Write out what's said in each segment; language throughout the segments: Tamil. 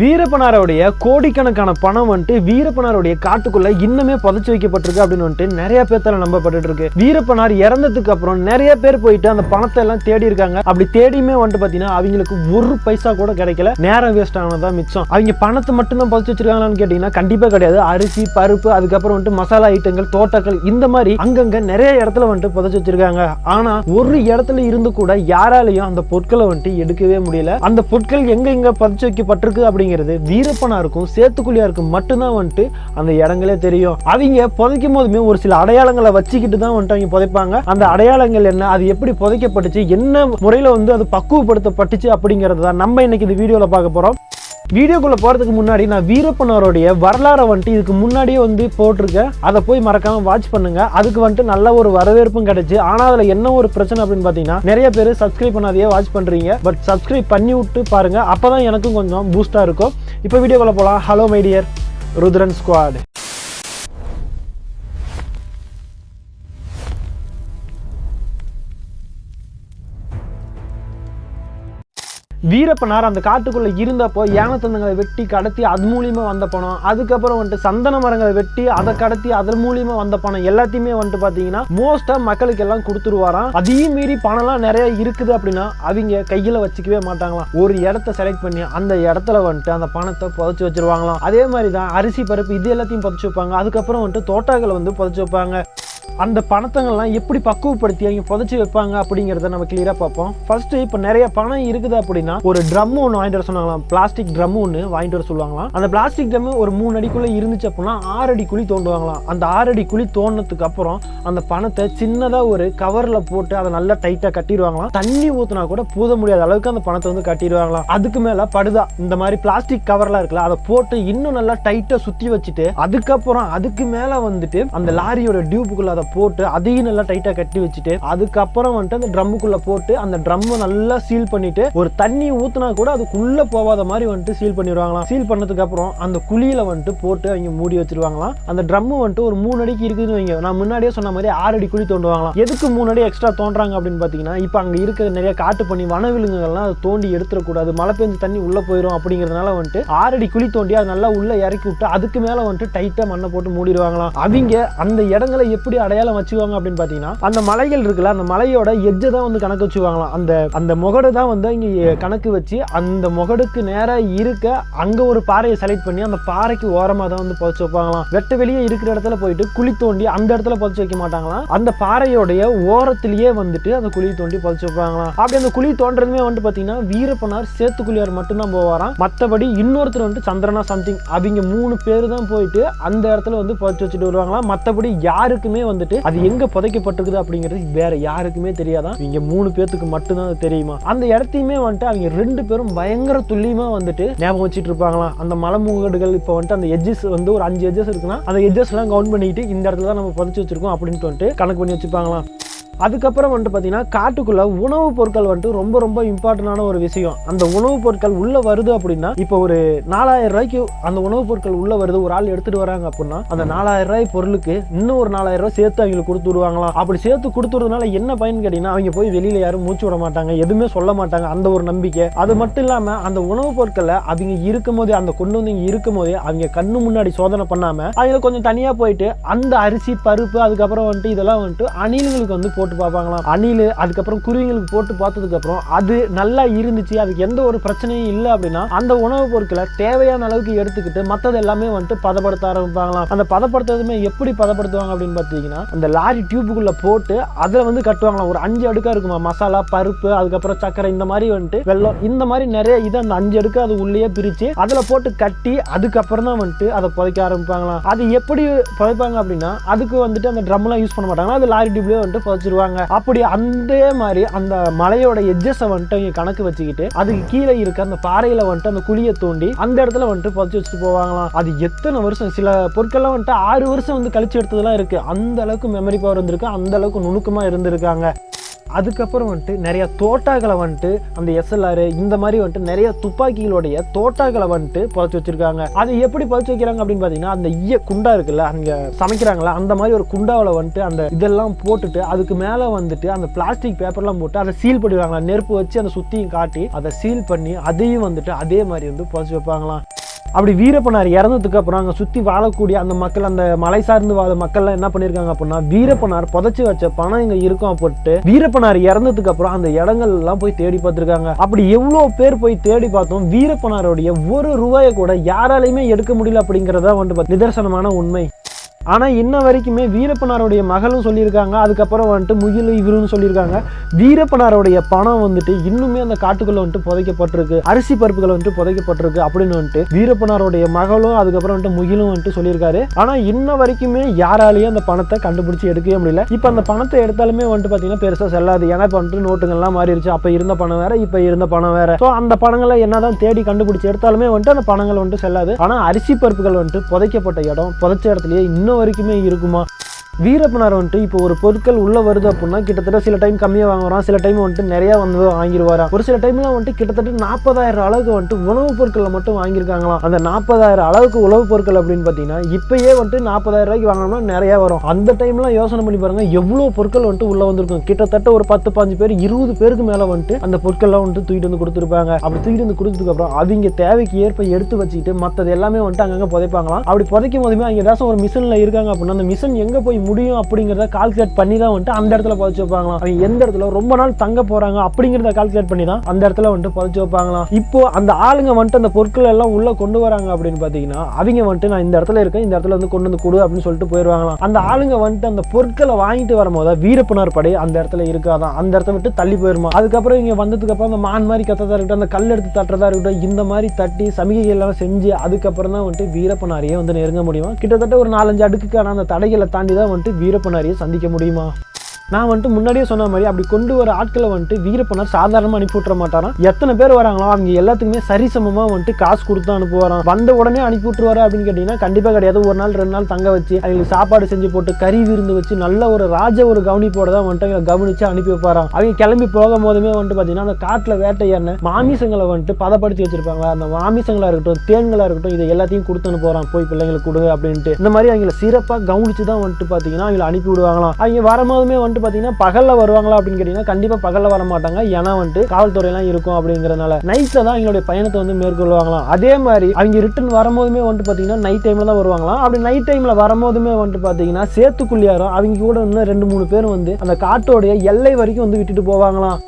வீரப்பனாரோடைய கோடிக்கணக்கான பணம் வந்துட்டு வீரப்பனாருடைய காட்டுக்குள்ள இன்னுமே புதைச்சு வைக்கப்பட்டிருக்கு அப்படின்னு வந்துட்டு நிறைய பேர்த்தால நம்பப்பட்டு இருக்கு. வீரப்பனார் இறந்ததுக்கு அப்புறம் நிறைய பேர் போயிட்டு அந்த பணத்தை எல்லாம் தேடி இருக்காங்க. அப்படி தேடியுமே வந்துட்டு பாத்தீங்கன்னா அவங்களுக்கு ஒரு பைசா கூட கிடைக்கல. நேரம் வேஸ்ட் ஆனதான் மிச்சம். அவங்க பணத்தை மட்டும்தான் புதைச்சு வச்சிருக்காங்களான்னு கேட்டீங்கன்னா கண்டிப்பா கிடையாது. அரிசி பருப்பு அதுக்கப்புறம் வந்துட்டு மசாலா ஐட்டங்கள் தோட்டங்கள் இந்த மாதிரி அங்கங்க நிறைய இடத்துல வந்துட்டு புதைச்சு வச்சிருக்காங்க. ஆனா ஒரு இடத்துல இருந்து கூட யாராலையும் அந்த பொருட்களை வந்துட்டு எடுக்கவே முடியல. அந்த பொருட்கள் எங்க எங்க புதைச்சு வைக்கப்பட்டிருக்கு அப்படிங்கிறது வீரப்பனாருக்கும் சேத்துக்குழியாருக்கும் மட்டும்தான் வந்துட்டு அந்த இடங்களே தெரியும். அவங்க புதைக்கும் போதுமே ஒரு சில அடையாளங்களை வச்சுக்கிட்டு தான் வந்துட்டு அவங்க புதைப்பாங்க. அந்த அடையாளங்கள் என்ன அது எப்படி புதைக்கப்பட்டுச்சு என்ன முறையில வந்து அது பக்குவப்படுத்தப்பட்டுச்சு அப்படிங்கிறது தான் நம்ம இன்னைக்கு இந்த வீடியோவில் பார்க்க போறோம். வீடியோக்குள்ள போறதுக்கு முன்னாடி நான் வீரப்பனோருடைய வரலாறை வந்துட்டு இதுக்கு முன்னாடியே வந்து போட்டிருக்கேன். அதை போய் மறக்காம வாட்ச் பண்ணுங்க. அதுக்கு வந்துட்டு நல்ல ஒரு வரவேற்பும் கிடைச்சு. ஆனா அதுல என்ன ஒரு பிரச்சனை அப்படின்னு பாத்தீங்கன்னா நிறைய பேர் சப்ஸ்கிரைப் பண்ணாதையே வாட்ச் பண்றீங்க. பட் சப்ஸ்கிரைப் பண்ணி விட்டு பாருங்க. அப்பதான் எனக்கும் கொஞ்சம் பூஸ்டா இருக்கும். இப்போ வீடியோக்குள்ள போலாம். Hello my dear Rudran squad Veerappanar அந்த காட்டுக்குள்ள இருந்தப்போ யானத்தந்தங்களை வெட்டி கடத்தி அது மூலியமா வந்த பணம் அதுக்கப்புறம் வந்துட்டு சந்தன மரங்களை வெட்டி அதை கடத்தி அதன் மூலியமா வந்த பணம் எல்லாத்தையுமே வந்துட்டு பாத்தீங்கன்னா மோஸ்டா மக்களுக்கு எல்லாம் கொடுத்துருவாராம். அதையும் மீறி பணம்லாம் நிறைய இருக்குது அப்படின்னா அவங்க கையில வச்சுக்கவே மாட்டாங்களாம். ஒரு இடத்த செலக்ட் பண்ணி அந்த இடத்துல வந்துட்டு அந்த பணத்தை புதைச்சு வச்சிருவாங்களாம். அதே மாதிரி தான் அரிசி பருப்பு இது எல்லாத்தையும் புதைச்சு வைப்பாங்க. அதுக்கப்புறம் வந்துட்டு தோட்டாக்களை வந்து புதைச்சு வைப்பாங்க. அந்த பணத்தங்கள்லாம் எப்படி பக்குவப்படுத்தி அவங்க புதைச்சி வைப்பாங்க அப்படிங்கிறத நம்ம கிளியராக பார்ப்போம். ஃபர்ஸ்ட் இப்போ நிறைய பணம் இருக்குது அப்படின்னா ஒரு ட்ரம் ஒன்று வாங்கிட்டு வர சொன்னாங்களாம். பிளாஸ்டிக் ட்ரம் ஒன்று வாங்கிட்டு வர சொல்லுவாங்களாம். அந்த பிளாஸ்டிக் ட்ரம் ஒரு மூணு அடிக்குள்ளே இருந்துச்சு அப்படின்னா ஆறு அடி குழி தோண்டுவாங்களாம். அந்த ஆறு அடி குழி தோண்டினதுக்கு அப்புறம் அந்த பணத்தை சின்னதாக ஒரு கவரில் போட்டு அதை நல்லா டைட்டாக கட்டிடுவாங்களாம். தண்ணி ஊற்றினா கூட பூத முடியாத அளவுக்கு அந்த பணத்தை வந்து கட்டிடுவாங்களாம். அதுக்கு மேலே படுதா இந்த மாதிரி பிளாஸ்டிக் கவர்லாம் இருக்குல்ல அதை போட்டு இன்னும் நல்லா டைட்டாக சுற்றி வச்சுட்டு அதுக்கப்புறம் அதுக்கு மேலே வந்துட்டு அந்த லாரியோட டியூப்புக்குள்ள அதை போட்டு அதையும் நல்லா டைட்டாக கட்டி வச்சுட்டு அதுக்கப்புறம் வந்துட்டு அந்த ட்ரம்முக்குள்ள போட்டு அந்த ட்ரம்மை நல்லா சீல் பண்ணிட்டு ஒரு தண்ணி ஊத்துனா கூட அதுக்குள்ள போகாத மாதிரி வந்துட்டு சீல் பண்ணிடுவாங்களாம். சீல் பண்ணதுக்கு அப்புறம் அந்த குழியில வந்துட்டு போட்டு அவங்க மூடி வச்சிருவாங்களாம். அந்த ட்ரம் வந்துட்டு ஒரு மூணு அடிக்கு இருக்குதுன்னு வைங்க. நான் முன்னாடியே சொன்ன மாதிரி ஆறு அடி குழி தோண்டுவாங்களாம். எதுக்கு மூணு அடி எக்ஸ்ட்ரா தோன்றாங்க அப்படின்னு பார்த்தீங்கன்னா இப்போ அங்கே இருக்கிற நிறைய காட்டு பண்ணி வனவிலங்குகள்லாம் அதை தோண்டி எடுத்துடக்கூடாது. மழை பெஞ்சு தண்ணி உள்ள போயிடும் அப்படிங்கிறதுனால வந்துட்டு ஆறு அடி குழி தோண்டி அதை நல்லா உள்ள இறக்கி விட்டு அதுக்கு மேல வந்துட்டு டைட்டா மண்ணை போட்டு மூடிடுவாங்களாம். அவங்க அந்த இடங்களை எப்படி அடையாளம் வச்சுக்குவாங்க அப்படின்னு பார்த்தீங்கன்னா அந்த மலைகள் இருக்குல்ல அந்த மலையோட எஜ்ஜை தான் வந்து கணக்கு வச்சுக்குவாங்களாம். அந்த அந்த முகடு தான் வந்து இங்கே கணக்கு வச்சு அந்த முகடுக்கு நேராக இருக்க அங்கே ஒரு பாறையை செலக்ட் பண்ணி அந்த பாறைக்கு ஓரமாக தான் வந்து புதைச்சி வைப்பாங்களாம். வெட்ட வெளியே இருக்கிற இடத்துல போயிட்டு குழி தோண்டி அந்த இடத்துல புதைச்சி வைக்க மாட்டாங்களாம். அந்த பாறையோடைய ஓரத்திலேயே வந்துட்டு அந்த குழி தோண்டி புதைச்சி வைப்பாங்களாம். அப்படி அந்த குழி தோன்றதுமே வந்து பார்த்தீங்கன்னா வீரப்பனார் சேத்துக்குழியார் மட்டும்தான் போவாராம். மற்றபடி இன்னொருத்தர் வந்து சந்திரனா சம்திங் அவங்க மூணு பேர் தான் போயிட்டு அந்த இடத்துல வந்து புதைச்சி வச்சுட்டு வருவாங்களாம். மற்றபடி யாருக்குமே வந்துட்டு அது எங்க புதைக்கப்பட்டிருக்குது அப்படிங்கிறது வேற யாருக்குமே தெரியாதான். இங்க மூணு பேர்த்துக்கு மட்டும்தான் தெரியுமா? அந்த இடத்தையுமே வந்துட்டு அவங்க ரெண்டு பேரும் பயங்கர துல்லியமா வந்துட்டு ஞாபகம் வச்சுட்டு இருப்பாங்களாம். அந்த மலைமுகடுகள் இப்போ வந்துட்டு அந்த எட்ஜஸ் வந்து ஒரு அஞ்சு எட்ஜஸ் இருக்குன்னா அந்த எட்ஜஸ் எல்லாம் கவுண்ட் பண்ணிட்டு இந்த இடத்துல தான் நம்ம புதைச்சு வச்சிருக்கோம் அப்படின்ட்டு வந்துட்டு கணக்கு பண்ணி வச்சுப்பாங்களாம். அதுக்கப்புறம் வந்துட்டு பார்த்தீங்கன்னா காட்டுக்குள்ள உணவுப் பொருட்கள் வந்துட்டு ரொம்ப ரொம்ப இம்பார்ட்டண்டான ஒரு விஷயம். அந்த உணவுப் பொருட்கள் உள்ள வருது அப்படின்னா இப்போ ஒரு நாலாயிரம் ரூபாய்க்கு அந்த உணவுப் பொருட்கள் உள்ள வருது ஒரு ஆள் எடுத்துட்டு வராங்க அப்படின்னா அந்த நாலாயிரம் ரூபாய் பொருளுக்கு இன்னும் ஒரு நாலாயிரம் ரூபாய் சேர்த்து அவங்களுக்கு கொடுத்து விடுவாங்களாம். அப்படி சேர்த்து கொடுத்துறதுனால என்ன பயன் கேட்டீங்கன்னா அவங்க போய் வெளியில யாரும் மூச்சு விட மாட்டாங்க எதுவுமே சொல்ல மாட்டாங்க அந்த ஒரு நம்பிக்கை. அது மட்டும் இல்லாம அந்த உணவுப் பொருட்களை அவங்க இருக்கும் போதே அந்த கொண்டு வந்து இங்க இருக்கும் போதே அவங்க கண்ணு முன்னாடி சோதனை பண்ணாம அவங்க கொஞ்சம் தனியா போயிட்டு அந்த அரிசி பருப்பு அதுக்கப்புறம் வந்துட்டு இதெல்லாம் வந்துட்டு அணில்களுக்கு வந்து போட்டு பார்ப்பாங்களாம். அணில் அதுக்கப்புறம் குருவிங்களுக்கு போட்டு பார்த்ததுக்கு அப்புறம் அது நல்லா இருந்துச்சு. அதுக்கு எந்த ஒரு பிரச்சனையும் இல்லை அப்படின்னா அந்த உணவுப் பொருட்களை தேவையான அளவுக்கு எடுத்துக்கிட்டு மற்றது எல்லாமே வந்துட்டு பதப்படுத்த ஆரம்பிப்பாங்களாம். அந்த பதப்படுத்துறதுமே எப்படி பதப்படுத்துவாங்க அப்படின்னு பார்த்தீங்கன்னா அந்த லாரி டியூப்புக்குள்ள போட்டு அதில் வந்து கட்டுவாங்களாம். ஒரு அஞ்சு அடுக்கா இருக்குமா? மசாலா பருப்பு அதுக்கப்புறம் சக்கரை இந்த மாதிரி வந்துட்டு வெள்ளம் இந்த மாதிரி நிறைய இது அந்த அஞ்சு அடுக்கு அது உள்ளேயே பிரிச்சு அதில் போட்டு கட்டி அதுக்கப்புறம் தான் வந்துட்டு அதை புதைக்க ஆரம்பிப்பாங்களாம். அது எப்படி புதைப்பாங்க அப்படின்னா அதுக்கு வந்துட்டு அந்த ட்ரம்லாம் யூஸ் பண்ண மாட்டாங்க அது லாரி டியூப்லேயே வந்துட்டு புதைச்சிருவாங்க. அப்படி அந்த மாதிரி அந்த மலையோட எட்ஜஸை வந்துட்டு இங்க கணக்கு வச்சுக்கிட்டு அதுக்கு கீழே இருக்க அந்த பாறையில வந்துட்டு அந்த குழியை தோண்டி அந்த இடத்துல வந்துட்டு புதைச்சு வச்சுட்டு போவாங்களாம். அது எத்தனை வருஷம்? சில பொருட்கள்லாம் வந்துட்டு ஆறு வருஷம் வந்து கழிச்சு எடுத்ததெல்லாம் இருக்கு. அந்த அளவுக்கு மெமரி பவர் இருந்திருக்கு. அந்த அளவுக்கு நுணுக்கமா இருந்திருக்காங்க. அதுக்கப்புறம் வந்துட்டு நிறைய தோட்டாக்களை வந்துட்டு அந்த எஸ்எல்ஆர் இந்த மாதிரி வந்துட்டு நிறைய துப்பாக்கிகளுடைய தோட்டாக்களை வந்துட்டு புதைச்சி வச்சிருக்காங்க. அதை எப்படி புதைச்சி வைக்கிறாங்க அப்படின்னு பார்த்தீங்கன்னா அந்த ஈய குண்டா இருக்குல்ல அங்கே சமைக்கிறாங்களா அந்த மாதிரி ஒரு குண்டாவில் வந்துட்டு அந்த இதெல்லாம் போட்டுட்டு அதுக்கு மேலே வந்துட்டு அந்த பிளாஸ்டிக் பேப்பர்லாம் போட்டு அதை சீல் பண்ணிடுவாங்களா. நெருப்பு வச்சு அந்த சுத்தியும் காட்டி அதை சீல் பண்ணி அதையும் வந்துட்டு அதே மாதிரி வந்து புதைச்சி வைப்பாங்களாம். அப்படி வீரப்பனார் இறந்ததுக்கு அப்புறம் அங்கே சுற்றி வாழக்கூடிய அந்த மக்கள் அந்த மலை சார்ந்து வாழ மக்கள்லாம் என்ன பண்ணியிருக்காங்க அப்படின்னா வீரப்பனார் புதைச்சி வச்ச பணம் இங்கே இருக்கும் அப்படின்ட்டு வீரப்பனார் இறந்ததுக்கு அப்புறம் அந்த இடங்கள் எல்லாம் போய் தேடி பார்த்துருக்காங்க. அப்படி எவ்வளோ பேர் போய் தேடி பார்த்தோம் வீரப்பனாருடைய ஒரு ரூபாயை கூட யாராலையுமே எடுக்க முடியல அப்படிங்கிறதா வந்து நிதர்சனமான உண்மை. ஆனால் இன்ன வரைக்குமே வீரப்பனாருடைய மகளும் சொல்லியிருக்காங்க. அதுக்கப்புறம் வந்துட்டு முகில் இவருன்னு சொல்லியிருக்காங்க. வீரப்பனாருடைய பணம் வந்துட்டு இன்னுமே அந்த காட்டுக்குள்ளே வந்துட்டு புதைக்கப்பட்டிருக்கு. அரிசி பருப்புகள் வந்துட்டு புதைக்கப்பட்டிருக்கு அப்படின்னு வந்துட்டு வீரப்பனாருடைய மகளும் அதுக்கப்புறம் வந்துட்டு முகிலும் வந்துட்டு சொல்லியிருக்காரு. ஆனால் இன்ன வரைக்குமே யாராலையும் அந்த பணத்தை கண்டுபிடிச்சி எடுக்கவே முடியல. இப்போ அந்த பணத்தை எடுத்தாலுமே வந்துட்டு பார்த்தீங்கன்னா பெருசாக செல்லாது. ஏன்னா இப்போ வந்துட்டு நோட்டுகள்லாம் மாறிடுச்சு அப்போ இருந்த பணம் வேற இப்போ இருந்த பணம் வேற. ஸோ அந்த பணங்களை என்னதான் தேடி கண்டுபிடிச்சி எடுத்தாலுமே வந்துட்டு அந்த பணங்கள் வந்துட்டு செல்லாது. ஆனால் அரிசி பருப்புகள் வந்துட்டு புதைக்கப்பட்ட இடம் புதைச்ச இடத்துலயே இன்னும் வரைக்குமே இருக்குமா? வீரப்பனார் வந்துட்டு இப்போ ஒரு பொருட்கள் உள்ள வருது அப்படின்னா கிட்டத்தட்ட சில டைம் கம்மியாக வாங்குறான் சில டைம் வந்துட்டு நிறையா வந்து வாங்கிடுவாரா ஒரு சில டைம்லாம் வந்துட்டு கிட்டத்தட்ட நாற்பதாயிரம் அளவுக்கு வந்துட்டு உணவுப் பொருட்களை மட்டும் வாங்கியிருக்காங்களாம். அந்த நாற்பதாயிரம் அளவுக்கு உணவுப் பொருட்கள் அப்படின்னு பார்த்தீங்கன்னா இப்பயே வந்துட்டு நாற்பதாயிரம் ரூபாய்க்கு வாங்கினோம்னா நிறையா வரும். அந்த டைம்லாம் யோசனை பண்ணி பாருங்க எவ்வளோ பொருட்கள் வந்துட்டு உள்ளே வந்திருக்கும். கிட்டத்தட்ட ஒரு பத்து பாஞ்சு பேர் இருபது பேருக்கு மேலே வந்துட்டு அந்த பொருட்கள்லாம் வந்துட்டு தூக்கிட்டு வந்து கொடுத்துருப்பாங்க. அப்படி தூக்கிட்டு வந்து கொடுத்ததுக்கப்புறம் அவங்க தேவைக்கு ஏற்ப எடுத்து வச்சுக்கிட்டு மற்றது எல்லாமே வந்துட்டு அங்கங்கே புதைப்பாங்களாம். அப்படி புதைக்கும் போதுமே அவங்க ஏதாச்சும் ஒரு மிஷினில் இருக்காங்க அப்படின்னா அந்த மிஷின் எங்கே போய் முடியும் அப்படிங்கிறத கால்குலேட் பண்ணி தான் வந்துட்டு அந்த இடத்துல புதைச்சி வைப்பாங்களாம். அவங்க எந்த இடத்துல ரொம்ப நாள் தங்க போறாங்க அப்படிங்கிறத கால்குலேட் பண்ணி தான் அந்த இடத்துல வந்துட்டு புதைச்சி வைப்பாங்களாம். இப்போ அந்த ஆளுங்க வந்துட்டு அந்த பொருட்கள் எல்லாம் உள்ள கொண்டு வராங்க அப்படின்னு பார்த்தீங்கன்னா அவங்க வந்துட்டு நான் இந்த இடத்துல இருக்கேன் இந்த இடத்துல வந்து கொண்டு வந்து கொடு அப்படின்னு சொல்லிட்டு போயிடுவாங்களாம் அந்த ஆளுங்க வந்துட்டு அந்த பொருட்களை வாங்கிட்டு வரும்போது வீரப்பனார் படை அந்த இடத்துல இருக்காதான். அந்த இடத்த விட்டு தள்ளி போயிருமா. அதுக்கப்புறம் இங்க வந்ததுக்கு அப்புறம் அந்த மான் மாதிரி கத்ததா இருக்கட்டும் அந்த கல் எடுத்து தட்டுறதா இருக்கட்டும் இந்த மாதிரி தட்டி சமிகைகள் எல்லாம் செஞ்சு அதுக்கப்புறம் தான் வந்துட்டு வீரப்பனாரையே வந்து நெருங்க முடியும்? கிட்டத்தட்ட ஒரு நாலஞ்சு அடுக்குக்கான அந்த தடைகளை தாண்டி தான் வந்துட்டு வீரப்பனாரியை சந்திக்க முடியுமா? நான் வந்துட்டு முன்னாடியே சொன்ன மாதிரி அப்படி கொண்டு வர ஆட்களை வந்துட்டு வீரப்பனார் சாதாரணமாக அனுப்பி விட்டுற மாட்டாராம். எத்தனை பேர் வராங்களோ அவங்க எல்லாத்துக்குமே சரிசமமாக வந்துட்டு காசு கொடுத்து அனுப்புவாராம். வந்த உடனே அனுப்பி விட்டுருவாரு அப்படின்னு கேட்டிங்கன்னா கண்டிப்பாக கிடையாது. ஒரு நாள் ரெண்டு நாள் தங்க வச்சு அவங்களுக்கு சாப்பாடு செஞ்சு போட்டு கறி விருந்து வச்சு நல்ல ஒரு ராஜ ஒரு கவனிப்போட தான் வந்துட்டு அவங்க கவனிச்சு அனுப்பி வைப்பாராம். அவங்க கிளம்பி போகும் போதுமே வந்துட்டு பார்த்தீங்கன்னா அந்த காட்டில் வேட்டையாடின மாமிசங்களை வந்துட்டு பதப்படுத்தி வச்சிருப்பாங்க. அந்த மாமிசங்களா இருக்கட்டும் தேன்களாக இருக்கட்டும் இதை எல்லாத்தையும் கொடுத்து அனுப்புறான் போய் பிள்ளைங்களுக்கு கொடுங்க அப்படின்ட்டு. இந்த மாதிரி அவங்கள சிறப்பாக கவனிச்சு தான் வந்துட்டு பார்த்தீங்கன்னா அவங்களை அனுப்பி விடுவாங்களாம். அவங்க வரும்போதுமே வந்துட்டு பார்த்தீங்கன்னா பகல்ல வருவாங்களா அப்படின்னு கேட்டிங்கன்னா கண்டிப்பாக பகல்ல வர மாட்டாங்க. ஏன்னா வந்துட்டு காவல்துறையெல்லாம் இருக்கும் அப்படிங்கிறதுனால நைட்டில் தான் அவங்களுடைய பயணத்தை வந்து மேற்கொள்வாங்களாம். அதே மாதிரி அவங்க ரிட்டர்ன் வரும்போதுமே வந்துட்டு பார்த்தீங்கன்னா நைட் டைமில் தான் வருவாங்களாம். அப்படி நைட் டைமில் வரும்போதுமே வந்துட்டு பார்த்தீங்கன்னா சேத்துக்குள்ளியாரும் அவங்க கூட இன்னும் ரெண்டு மூணு பேர் வந்து அந்த காட்டோடைய எல்லை வரைக்கும் வந்து விட்டுட்டு போவாங்களாம்.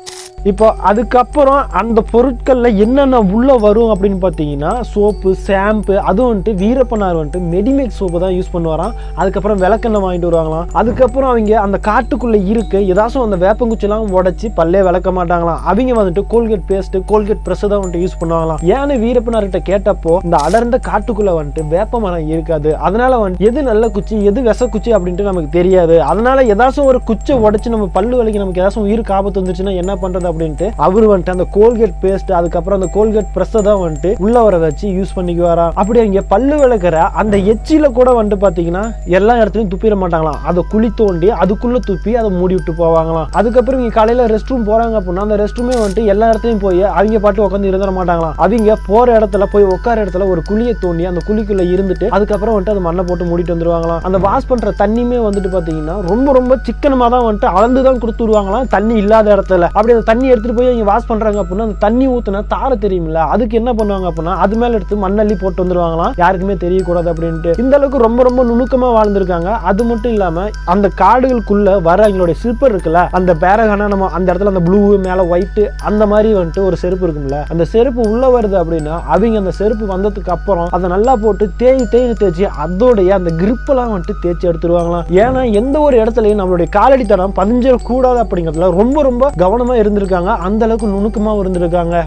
இப்போ அதுக்கப்புறம் அந்த பொருட்களில் என்னென்ன உள்ளே வரும் அப்படின்னு பார்த்தீங்கன்னா சோப்பு ஷாம்பு அதுவும் வந்துட்டு வீரப்பனார் வந்துட்டு மெடிமேக் சோப்பு தான் யூஸ் பண்ணுவாராம். அதுக்கப்புறம் விளக்கெண்ணெய் வாங்கிட்டு வருவாங்களாம். அதுக்கப்புறம் அவங்க அந்த காட்டுக்குள்ளே இருக்க. ஏதாச்சும் அந்த வேப்பங்குச்சிலாம் உடச்சி பல்லே விளக்க மாட்டாங்களாம். அவங்க வந்துட்டு கோல்கேட் பேஸ்ட்டு கோல்கேட் ப்ரெஸ் தான் வந்துட்டு யூஸ் பண்ணுவாங்களாம். ஏன்னு வீரப்பனார்கிட்ட கேட்டப்போ இந்த அடர்ந்த காட்டுக்குள்ளே வந்துட்டு வேப்ப மரம் இருக்காது. அதனால வந்துட்டு எது நல்ல குச்சி எது விச குச்சி அப்படின்ட்டு நமக்கு தெரியாது. அதனால ஏதாச்சும் ஒரு குச்சை உடச்சி நம்ம பல்லு வலிக்கு நமக்கு ஏதாச்சும் உயிருக்கு ஆபத்து வந்துச்சுன்னா என்ன பண்ணுறது அப்படின்ட்டு அவர் வந்துட்டு அந்த கோல்கேட் பேஸ்ட் அதுக்கப்புறம் அந்த கோல்கேட் ப்ரெஸ்ஸை தான் வந்துட்டு உள்ள வர வச்சு யூஸ் பண்ணிக்குவாரா? அப்படி அவங்க பல்லு விளக்குற அந்த எச்சில கூட வந்துட்டு பாத்தீங்கன்னா எல்லா இடத்துலயும் துப்பிட மாட்டாங்களாம். அதை குழி தோண்டி அதுக்குள்ள துப்பி அதை மூடி விட்டு போவாங்களாம். அதுக்கப்புறம் இங்க காலையில ரெஸ்ட் ரூம் போறாங்க அப்படின்னா அந்த ரெஸ்ட் ரூமே வந்துட்டு எல்லா இடத்துலயும் போய் அவங்க பாட்டு உட்காந்து இருந்துட மாட்டாங்களாம். அவங்க போற இடத்துல போய் உட்கார இடத்துல ஒரு குழியை தோண்டி அந்த குழிக்குள்ள இருந்துட்டு அதுக்கப்புறம் வந்துட்டு அது மண்ணை போட்டு மூடிட்டு வந்துருவாங்களாம். அந்த வாஷ் பண்ற தண்ணியுமே வந்துட்டு பாத்தீங்கன்னா ரொம்ப ரொம்ப சிக்கனமா தான் வந்துட்டு அளந்து தான் கொடுத்துருவாங்களாம் தண்ணி இல்லாத இடத்துல. அப்படி அந்த தண்ணி எடுத்துட்டு போய் அவங்க வாஷ் பண்றாங்க அப்படின்னா அந்த தண்ணி ஊத்துனா தாரை தெரியுமில்ல அதுக்கு என்ன பண்ணுவாங்க அப்படின்னா அது மேல எடுத்து மண்ணள்ளி போட்டு வந்துடுவாங்களாம் யாருக்குமே தெரியக்கூடாது அப்படின்ட்டு. இந்த அளவுக்கு ரொம்ப ரொம்ப நுணுக்கமா வாழ்ந்திருக்காங்க. அது மட்டும் இல்லாம அந்த காடுகளுக்குள்ள வர அவங்களுடைய சில்பர் இருக்குல்ல அந்த பேரகானா நம்ம அந்த இடத்துல அந்த ப்ளூ மேலே ஒயிட்டு அந்த மாதிரி வந்துட்டு ஒரு செருப்பு இருக்கும்ல அந்த செருப்பு உள்ள வருது அப்படின்னா அவங்க அந்த செருப்பு வந்ததுக்கு அப்புறம் அதை நல்லா போட்டு தேய் தேய் தேய்ச்சி அதோடைய அந்த கிரிப்பெல்லாம் வந்துட்டு தேய்ச்சி எடுத்துருவாங்களாம். ஏன்னா எந்த ஒரு இடத்துலையும் நம்மளுடைய காலடி தடம் பதிஞ்சிடக்கூடாது அப்படிங்கிறதுல ரொம்ப ரொம்ப கவனமா இருந்திருக்காங்க. அந்த அளவுக்கு நுணுக்கமா இருந்திருக்காங்க.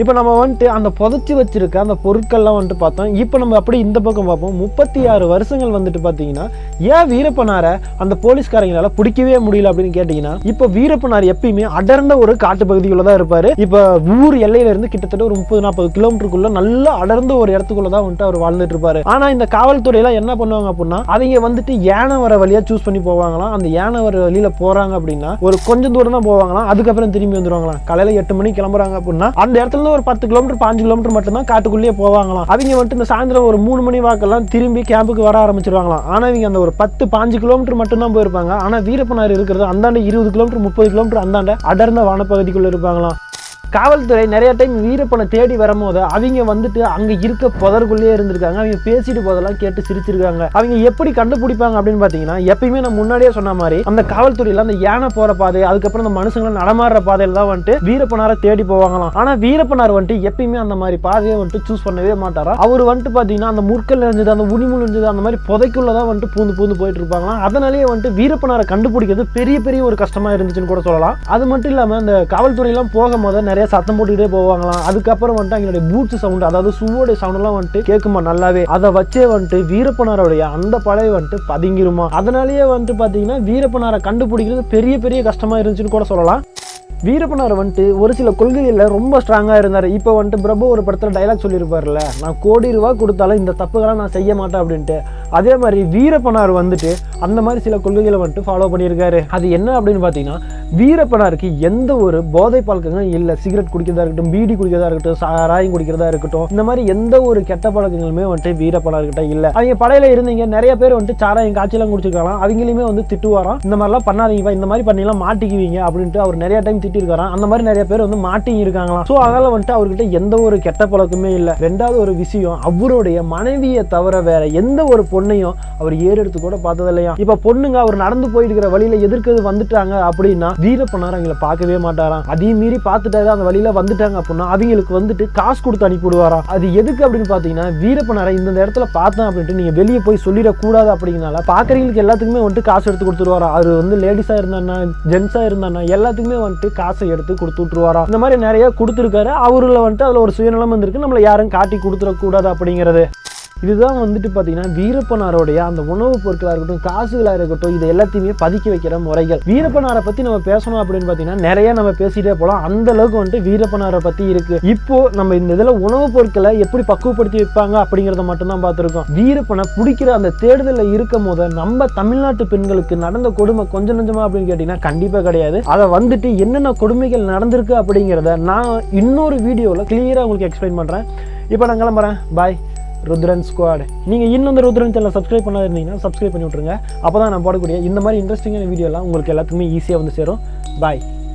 இப்போ நம்ம வந்துட்டு அந்த புதைச்சி வச்சிருக்க அந்த பொருட்கள்லாம் வந்துட்டு பார்த்தோம். இப்போ நம்ம அப்படி இந்த பக்கம் பார்ப்போம். முப்பத்தி ஆறு வருஷங்கள் வந்துட்டு பார்த்தீங்கன்னா ஏன் வீரப்பனாரை அந்த போலீஸ்காரங்களால பிடிக்கவே முடியல அப்படின்னு கேட்டிங்கன்னா இப்போ வீரப்பனார் எப்பயுமே அடர்ந்த ஒரு காட்டு பகுதிக்குள்ள தான் இருப்பாரு. இப்போ ஊர் எல்லையில இருந்து கிட்டத்தட்ட ஒரு முப்பது நாற்பது கிலோமீட்டருக்குள்ள நல்லா அடர்ந்த ஒரு இடத்துக்குள்ள தான் வந்துட்டு அவர் வாழ்ந்துட்டு இருப்பாரு. ஆனா இந்த காவல்துறையெல்லாம் என்ன பண்ணுவாங்க அப்படின்னா அவங்க வந்துட்டு யானை வர வழியா சூஸ் பண்ணி போவாங்களாம். அந்த யானை வர வழியில போறாங்க அப்படின்னா ஒரு கொஞ்சம் தூரம் தான் போவாங்களாம். அதுக்கப்புறம் திரும்பி வந்துடுவாங்களாம் காலையில எட்டு மணிக்கு கிளம்புறாங்க அப்படின்னா அந்த இடத்துல இருந்து ஒரு பத்து கிலோமீட்டர் பாஞ்சு கிலோமீட்டர் மட்டும்தான் காட்டுக்குள்ளேயே போவாங்களாம். அவங்க வந்துட்டு இந்த சாயந்தரம் ஒரு மூணு மணி வாக்கெல்லாம் திரும்பி கேம்புக்கு வர ஆரம்பிச்சிருவாங்களாம். ஆனா இவங்க அந்த ஒரு பத்து பாஞ்சு கிலோமீட்டர் மட்டும்தான் போயிருப்பாங்க. ஆனா வீரப்பனார் இருக்கிறது அந்தாண்ட இருபது கிலோமீட்டர் முப்பது கிலோமீட்டர் அந்தாண்ட அடர்ந்த வனப்பகுதிக்குள்ளே இருப்பாங்களாம். காவல்துறை நிறைய டைம் வீரப்பனை தேடி வரும்போது அவங்க வந்துட்டு அங்க இருக்க புதருக்குள்ளேயே இருந்திருக்காங்க. அவங்க பேசிட்டு போதெல்லாம் கேட்டு சிரிச்சிருக்காங்க. அவங்க எப்படி கண்டுபிடிப்பாங்க அப்படின்னு பாத்தீங்கன்னா எப்பயுமே நான் முன்னாடியே சொன்ன மாதிரி அந்த காவல்துறையில அந்த யானை போற பாதை அதுக்கப்புறம் அந்த மனுஷங்களை நடமாடுற பாதையில தான் வந்துட்டு வீரப்பனாரை தேடி போவாங்களாம். ஆனா வீரப்பனார் வந்துட்டு எப்பயுமே அந்த மாதிரி பாதையை வந்துட்டு சூஸ் பண்ணவே மாட்டாரா? அவர் வந்துட்டு பாத்தீங்கன்னா அந்த முற்கள் இருந்தது அந்த உனிமுள் இருந்தது அந்த மாதிரி புதைக்குள்ளதான் வந்துட்டு பூந்து பூந்து போயிட்டு இருப்பாங்களாம் அதனாலேயே வந்துட்டு வீரப்பனாரை கண்டுபிடிக்கிறது பெரிய பெரிய ஒரு கஷ்டமா இருந்துச்சுன்னு கூட சொல்லலாம். அது மட்டும் இல்லாம இந்த காவல்துறையெல்லாம் போகும்போது நிறைய சத்தம் போட்டுக்கிட்டே போவாங்களாம். அதுக்கப்புறம் வந்துட்டு அவங்களுடைய பூட்ஸ் சவுண்ட் அதாவது சுவோடைய சவுண்டெல்லாம் வந்துட்டு கேட்குமா நல்லாவே? அதை வச்சே வந்துட்டு வீரப்பனாரோடைய அந்த பழைய வந்துட்டு பதுங்கிருமா? அதனாலேயே வந்துட்டு பார்த்தீங்கன்னா வீரப்பனாரை கண்டுபிடிக்கிறது பெரிய பெரிய கஷ்டமா இருந்துச்சுன்னு கூட சொல்லலாம். வீரப்பனார் வந்துட்டு ஒரு சில கொள்கைகளில் ரொம்ப ஸ்ட்ராங்காக இருந்தார். இப்போ வந்துட்டு பிரபு ஒரு படத்தில் டைலாக் சொல்லியிருப்பார்ல நான் கோடி ரூபா கொடுத்தாலும் இந்த தப்புகளை நான் செய்ய மாட்டேன் அப்படின்ட்டு. அதே மாதிரி வீரப்பனார் வந்துட்டு அந்த மாதிரி சில கொள்கைகளை வந்துட்டு ஃபாலோ பண்ணியிருக்காரு. அது என்ன அப்படின்னு பார்த்தீங்கன்னா வீரப்பனாருக்கு எந்த ஒரு போதை பழக்கங்களும் இல்லை. சிகரெட் குடிக்கிறதா இருக்கட்டும் பீடி குடிக்கிறதா இருக்கட்டும் சாராயம் குடிக்கிறதா இருக்கட்டும் இந்த மாதிரி எந்த ஒரு கெட்ட பழக்கங்களுமே வந்துட்டு வீரப்பனார்கிட்ட இல்லை. அவங்க படையில இருந்தீங்க நிறைய பேர் வந்துட்டு சாராயம் காய்ச்சலாம் குடிச்சிருக்கலாம். அவங்களையுமே வந்து திட்டுவாராம். இந்த மாதிரிலாம் பண்ணாதீங்கப்பா இந்த மாதிரி பண்ணிலாம் மாட்டிக்குவீங்க அப்படின்ட்டு அவர் நிறைய டைம் திட்டிருக்காராம். அந்த மாதிரி நிறைய பேர் வந்து மாட்டிங்க இருக்காங்களாம் ஸோ அதனால வந்துட்டு அவர்கிட்ட எந்த ஒரு கெட்ட பழக்கமே இல்லை. ரெண்டாவது ஒரு விஷயம் அவருடைய மனைவியை தவிர வேற எந்த ஒரு பொண்ணையும் அவர் ஏறெடுத்து கூட பார்த்தது இல்லையா பொண்ணுங்க அவர் நடந்து போயிட்டு இருக்கிற வழியில எதிர்க்கிறது வந்துட்டாங்க அப்படின்னா வீரப்பனார் அவங்கள பார்க்கவே மாட்டாராம். அதையும் மீறி பார்த்துட்டாரு அந்த வழியில வந்துட்டாங்க அப்படின்னா அவங்களுக்கு வந்துட்டு காசு கொடுத்து அனுப்பிவிடுவாராம் அது எதுக்கு அப்படின்னு பார்த்தீங்கன்னா வீரப்பனாரை இந்த இடத்துல பார்த்தேன் அப்படின்ட்டு நீங்க வெளியே போய் சொல்லிடக்கூடாது அப்படிங்கனால பார்க்குறவங்களுக்கு எல்லாத்துக்குமே வந்துட்டு காசு எடுத்து கொடுத்துருவாரா? அவர் வந்து லேடிஸா இருந்தானா ஜென்ஸா இருந்தானா எல்லாத்துக்குமே வந்துட்டு காசை எடுத்து கொடுத்து விட்டுருவாரா? இந்த மாதிரி நிறைய கொடுத்துருக்காரு. அவரில் வந்துட்டு அதுல ஒரு சுயநலம் வந்திருக்கு. நம்மளை யாரும் காட்டி கொடுத்துடக்கூடாது அப்படிங்கிறது. இதுதான் வந்துட்டு பார்த்தீங்கன்னா வீரப்பனாரோடைய அந்த உணவுப் பொருட்களாக இருக்கட்டும் காசுகளாக இருக்கட்டும் இது எல்லாத்தையுமே பதுக்கி வைக்கிற முறைகள். வீரப்பனாரை பற்றி நம்ம பேசணும் அப்படின்னு பார்த்தீங்கன்னா நிறைய நம்ம பேசிட்டே போகலாம் அந்த அளவுக்கு வந்துட்டு வீரப்பனாரை பற்றி இருக்கு. இப்போ நம்ம இந்த இதில் உணவுப் பொருட்களை எப்படி பக்குவப்படுத்தி வைப்பாங்க அப்படிங்கிறத மட்டும்தான் பார்த்துருக்கோம். வீரப்பனை பிடிக்கிற அந்த தேடுதலில் இருக்கும் போது நம்ம தமிழ்நாட்டு பெண்களுக்கு நடந்த கொடுமை கொஞ்சம் நஞ்சமா அப்படின்னு கேட்டிங்கன்னா கண்டிப்பாக கிடையாது. அதை வந்துட்டு என்னென்ன கொடுமைகள் நடந்திருக்கு அப்படிங்கிறத நான் இன்னொரு வீடியோவில் கிளியராக உங்களுக்கு எக்ஸ்பிளைன் பண்ணுறேன் இப்போ நான் கிளம்புறேன். பாய் ருத்ரன் ஸ்குவாட் நீங்கள் இன்னும் இந்த ருத்ரன் சேனல் சப்ஸ்கிரைப் பண்ணாத இருந்தீங்கன்னா சப்ஸ்கிரைப் பண்ணி விட்ருங்க அப்போ தான் நான் போடக்கூடிய இந்த மாதிரி இன்ட்ரெஸ்டிங்கான வீடியோலாம் உங்களுக்கு எல்லாத்துக்குமே ஈஸியாக வந்து சேரும். பாய்